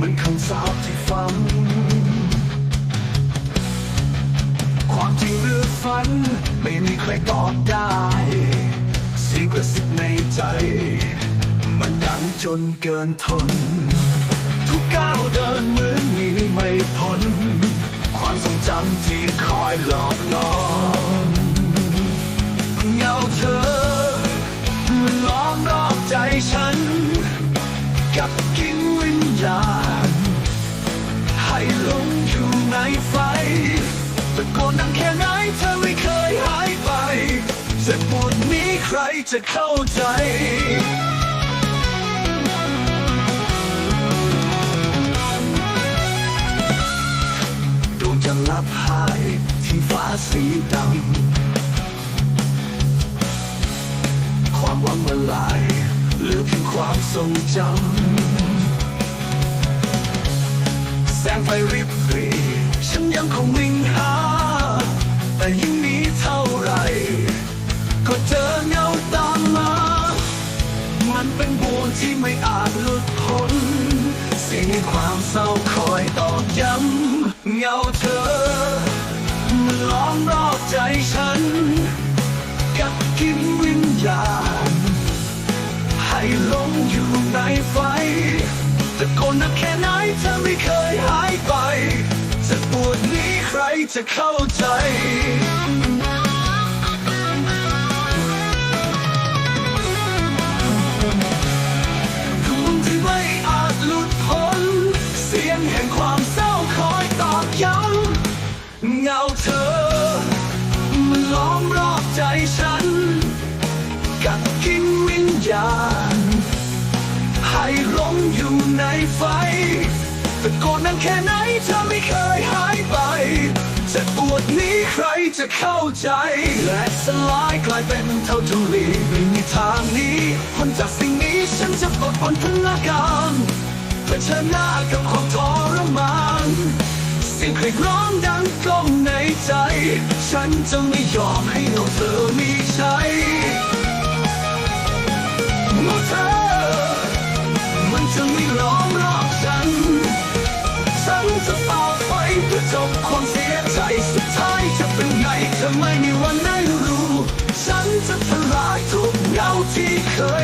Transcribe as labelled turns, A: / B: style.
A: มัอนคำสาปที่ฟัง ความจริงหรือฝัน ไม่มีใครตอบได้สิ่งประซิบในใจ มันดังจนเกินทน ทุกก้าวเดินเหมือนมีไม่พ้น ความทรงจำที่คอยหลอกลอนเงาเธอมันล้อมรอบใจฉัน กับกินวิญญาณ ไฟตะโกนดังแค่ไหนเธอไม่เคยหายไปเจ็บปวดนี้ใครจะเข้าใจดวงจะลับหายที่ฟ้าสีดำความหวังมาลายเหลือเพียงความทรงจำแสงไฟริบหรี เงาตามมา มันเป็นบ่วงที่ไม่อาจหลุดพ้นสียงแห่งความเศร้าคอยตอกย้ำเงาเธอ มันล้อมรอบใจฉัน กับกินวิญญาณ ให้หลงอยู่ในไฟตะโกนนักแค่ไหนเธอไม่เคยหายไปจะปวดนี้ใครจะเข้าใจ ห้หลงอยู่ในไฟตะโกนนั้นแค่ไหนเธอไม่เคยหายไปจะปวดนี้ใครจะเข้าใจ และสลายกลายเป็นเท่าทุลีไม่มีทางนี้พ้นจากสิ่งนี้ฉันจะปลดปลนพลังการเผชิญหน้ากับความทรมานเสียงครร้องดังก้องในใจ ฉันจะไม่ยอมให้ guilty